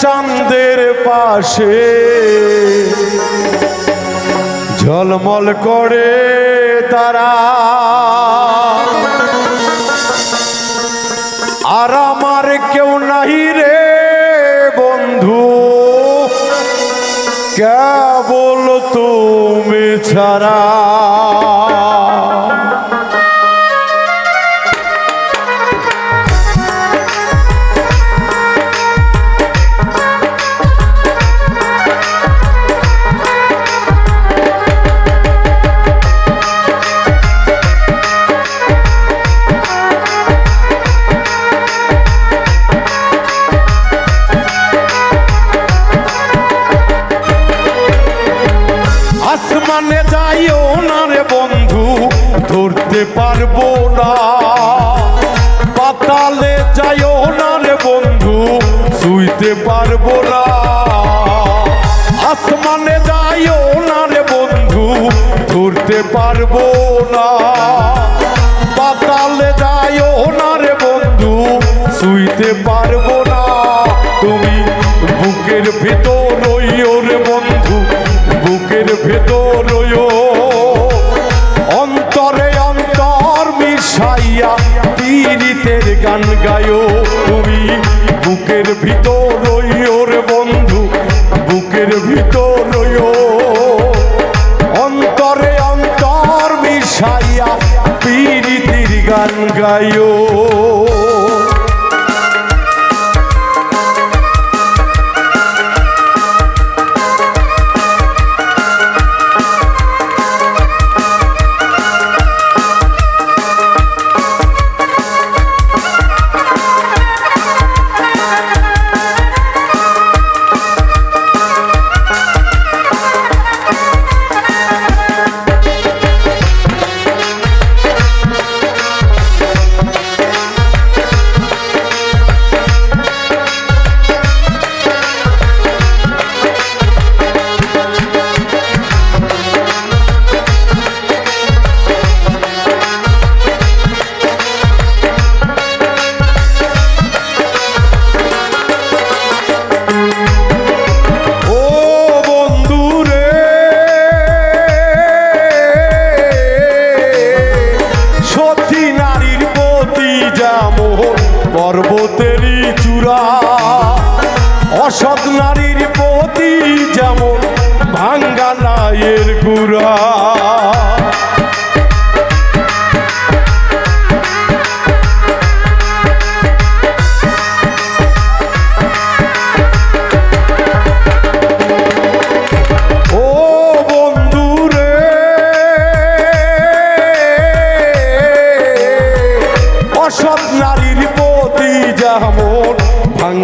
চাঁদের পাশে। ঝলমল করে তারা। আর আমার কেউ নাহি রে বন্ধু। কেবল তুমি ছাড়া। আসমানে যাইও না রে বন্ধু, ধরতে পারব না। পাতালে যাইও না রে বন্ধু, শুইতে পারব না। আসমানে যাইও না রে বন্ধু, ধরতে পারব না। পাতালে যাইও না রে বন্ধু, শুইতে পারব ভেতর অন্তরে অন্তর মিশাইয়া পীড়িতের গান গায়ো। তুমি বুকের ভিতর রইও রে বন্ধু, বুকের ভিতর অন্তরে অন্তর মিশাইয়া পীড়িতির গান গায়ো।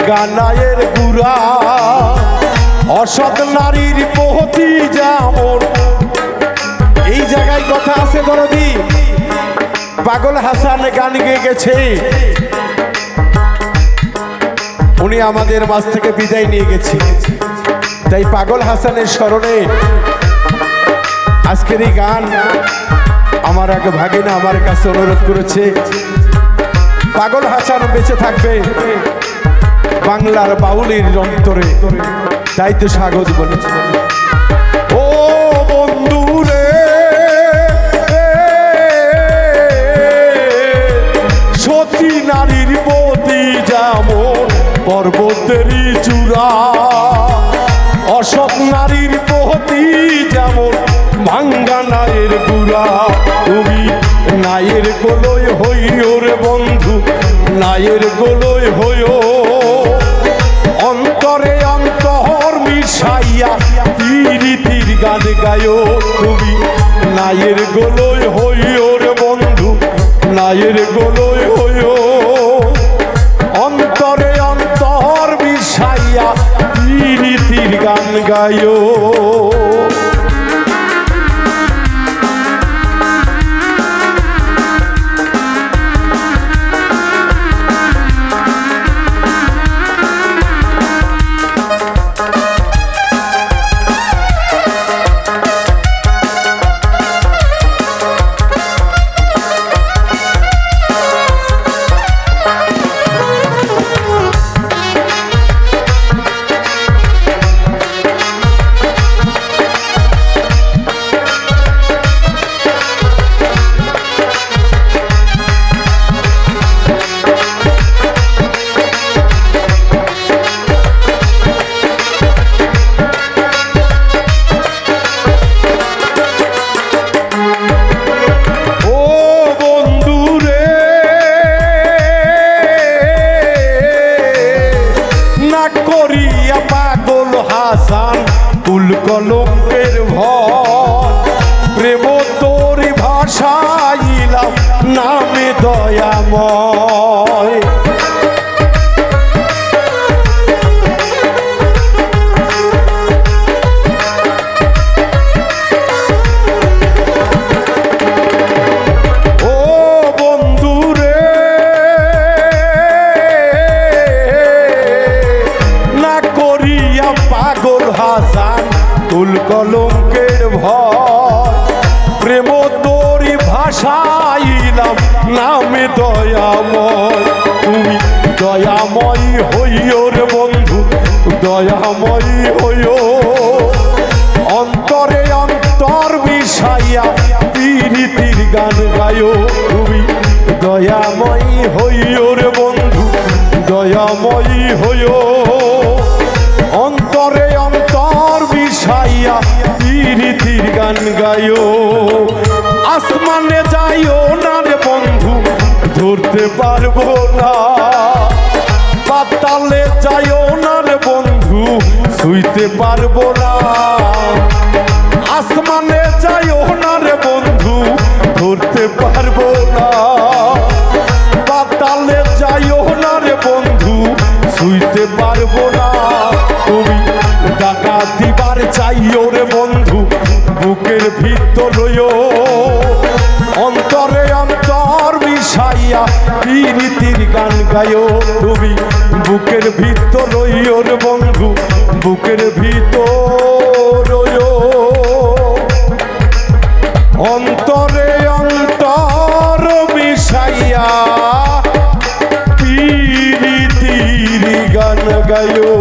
ভাঙ্গা নায়ের গুড়া। অসৎ নারীর প্রতি যেমন। এই জায়গায় কথা আছে দরদি। পাগল হাসান গান গেয়ে গেছে। উনি আমাদের মাঝ থেকে বিদায় নিয়ে গেছে। তাই পাগল হাসানের স্মরণে আজকের এই গান আমার এক ভাগিনা আমার কাছে অনুরোধ করেছে। পাগল হাসান বেঁচে থাকবে। বাংলার বাউলির অন্তরে তাই তো স্বাগত বলেছে। ও বন্ধু রে, সতী নারীর প্রতি যেমন পর্বতেরই চূড়া অসৎ নারীর প্রতি যেমন ভাঙ্গা নায়ের গুড়া তুমি নায়ের গোলই হইও রে বন্ধু, নায়ের গোলই হইও। অন্তরে অন্তর মিশাইয়া তিরি তীর গান গায়ো তুমি। নায়ের গোলই হইও রে বন্ধু, নায়ের গোলই হইও। অন্তরে অন্তর মিশাইয়া তিরি তীর গান গায়ো। হাসান তুল কলঙ্কের ভর। প্রেম তোর ভাষাইলাম নামে দয়াময়। ভাষাইলাম নামে দয়াময়, তুমি দয়াময় হইও রে বন্ধু, দয়াময় হইও। অন্তরে অন্তর বিষাইয়া পীড়িতির গান গায়ো তুমি দয়াময়ী হইও রে বন্ধু, দয়াময়ী হইও। অন্তরে অন্তর বিষাইয়া পীড়িতির গান গায়ো আসমানে যাইও ধরতে পারব না। পাতালে যাই ওনার বন্ধু, শুইতে পারব না। আসমানে যাই ওনার বন্ধু, ধরতে পারব না। গায়ো তুমি, বুকের ভিতর রইয়োর বন্ধু, বুকের ভিতর অন্তরে অন্তর মিশাইয়া তিরি তিরি গান গায়ো।